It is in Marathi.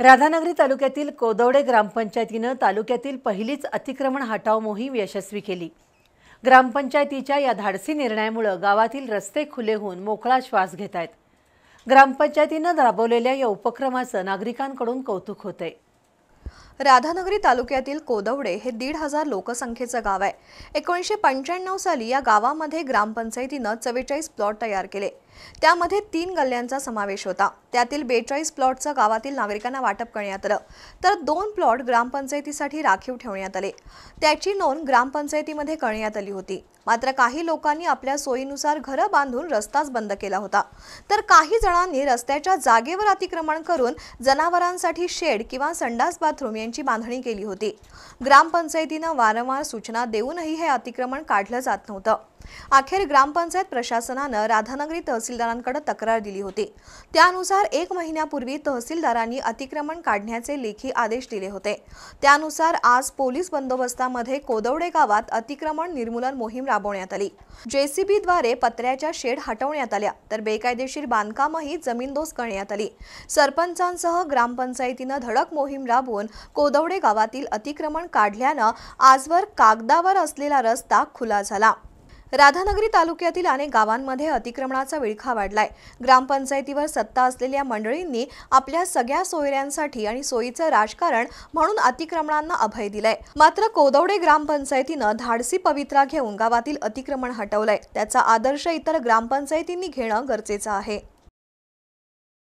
राधानगरी तालुक्यातील कोदवडे ग्रामपंचायतीनं तालुक्यातील पहिलीच अतिक्रमण हटाव मोहीम यशस्वी केली. ग्रामपंचायतीच्या या धाडसी निर्णयामुळं गावातील रस्ते खुले होऊन मोकळा श्वास घेत आहेत ग्रामपंचायतीनं राबवलेल्या या उपक्रमाचं नागरिकांकडून कौतुक होतंय. राधानगरी तालुक्यातील कोदवडे हे दीड हजार लोकसंख्येचं गाव आहे. एकोणीसशे पंच्याण्णव साली या गावामध्ये ग्रामपंचायतीनं चव्वेचाळीस प्लॉट तयार केले. त्यामध्ये तीन गल्ल्यांचा समावेश होता. त्यातील बेचाळीस प्लॉटचं गावातील नागरिकांना वाटप करण्यात आलं. तर दोन प्लॉट ग्रामपंचायतीसाठी राखीव ठेवण्यात आले. त्याची नोंद ग्रामपंचायतीमध्ये करण्यात आली होती. मात्र काही लोकांनी आपल्या सोयीनुसार घरं बांधून रस्ताच बंद केला होता. तर काही जणांनी रस्त्याच्या जागेवर अतिक्रमण करून जनावरांसाठी शेड किंवा संडास बाथरूम यांची बांधणी केली होती. ग्रामपंचायतीनं वारंवार सूचना देऊनही हे अतिक्रमण काढलं जात नव्हतं. अखेर ग्रामपंचायत प्रशासनानं राधानगरी तहसीलदारांकडे तक्रार दिली होती. त्यानुसार एक महिन्यापूर्वी तहसीलदारांनी अतिक्रमण काढण्याचे लेखी आदेश दिले होते. त्यानुसार आज पोलीस बंदोबस्तामध्ये कोदवडे गावात अतिक्रमण निर्मूलन मोहीम राबवण्यात आली. जेसीबीद्वारे पत्र्याच्या शेड हटवण्यात आल्या तर बेकायदेशीर बांधकामही जमीनदोस करण्यात आली. सरपंचांसह ग्रामपंचायतीनं धडक मोहीम राबवून कोदवडे गावातील अतिक्रमण काढल्यानं आजवर कागदावर असलेला रस्ता खुला झाला. राधानगरी तालुक्यातील अनेक गावांमध्ये अतिक्रमणाचा विळखा वाढलाय. ग्रामपंचायतीवर सत्ता असलेल्या मंडळींनी आपल्या सगळ्या सोयऱ्यांसाठी आणि सोयीचं राजकारण म्हणून अतिक्रमणांना अभय दिलंय. मात्र कोदवडे ग्रामपंचायतीनं धाडसी पवित्रा घेऊन गावातील अतिक्रमण हटवलंय. त्याचा आदर्श इतर ग्रामपंचायतींनी घेणं गरजेचं आहे.